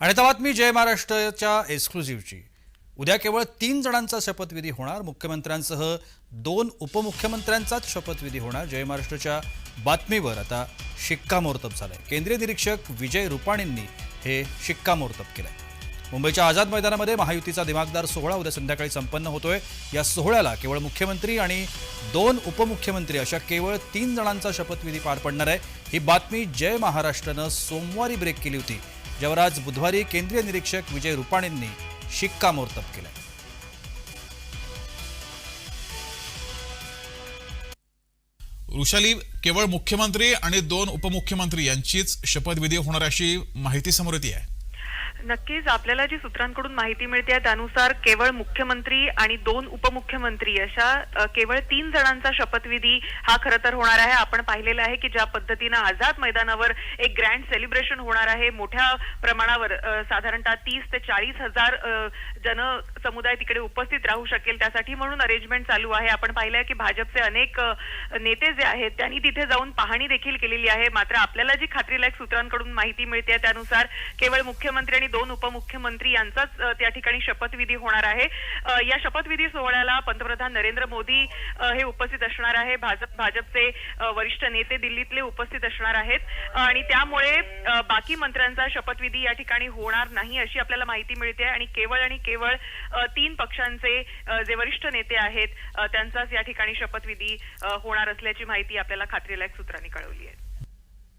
आणि आता बातमी जय महाराष्ट्राच्या एक्सक्लुझिव्हची उद्या केवळ तीन जणांचा शपथविधी होणार. मुख्यमंत्र्यांसह दोन उपमुख्यमंत्र्यांचाच शपथविधी होणार. जय महाराष्ट्राच्या बातमीवर आता शिक्कामोर्तब झालंय. केंद्रीय निरीक्षक विजय रुपाणींनी हे शिक्कामोर्तब केलंय. मुंबईच्या आझाद मैदानामध्ये महायुतीचा दिमागदार सोहळा उद्या संध्याकाळी संपन्न होतोय. या सोहळ्याला केवळ मुख्यमंत्री आणि दोन उपमुख्यमंत्री अशा केवळ तीन जणांचा शपथविधी पार पडणार आहे. ही बातमी जय महाराष्ट्रानं सोमवारी ब्रेक केली होती. ज्यावर आज बुधवारी केंद्रीय निरीक्षक विजय रुपाणींनी शिक्कामोर्तब केलं वृषाली केवळ मुख्यमंत्री आणि दोन उपमुख्यमंत्री यांचीच शपथविधी होणार अशी माहिती समोर येते आहे. नक्कीच आपल्याला जी सूत्रांकडून माहिती मिळते त्यानुसार केवळ मुख्यमंत्री आणि दोन उपमुख्यमंत्री अशा केवळ तीन जणांचा शपथविधी हा खरं तर होणार आहे. आपण पाहिलेलं आहे की ज्या पद्धतीनं आझाद मैदानावर एक ग्रँड सेलिब्रेशन होणार आहे. मोठ्या प्रमाणावर साधारणतः तीस ते चाळीस हजार जन जनसमुदाय तिकडे उपस्थित राहू शकेल. त्यासाठी म्हणून अरेंजमेंट चालू आहे. आपण पाहिलंय की भाजपचे अनेक नेते जे आहेत त्यांनी तिथे जाऊन पाहणी देखील केलेली आहे. मात्र आपल्याला जी खात्रीलायक सूत्रांकडून माहिती मिळते त्यानुसार केवळ मुख्यमंत्री आणि दोन उपमुख्यमंत्री यांचाच त्या ठिकाणी शपथविधी होणार आहे. या शपथविधी सोहळ्याला पंतप्रधान नरेंद्र मोदी हे उपस्थित असणार आहे. भाजप भाजपचे वरिष्ठ नेते दिल्लीतले उपस्थित असणार आहेत. आणि त्यामुळे बाकी मंत्र्यांचा शपथविधी या ठिकाणी होणार नाही अशी आपल्याला माहिती मिळते आणि केवळ आणि केवळ तीन पक्षांचे जे वरिष्ठ नेते आहेत त्यांचाच या ठिकाणी शपथविधी होणार असल्याची माहिती आपल्याला खात्रीलायक सूत्रांनी कळवली आहे.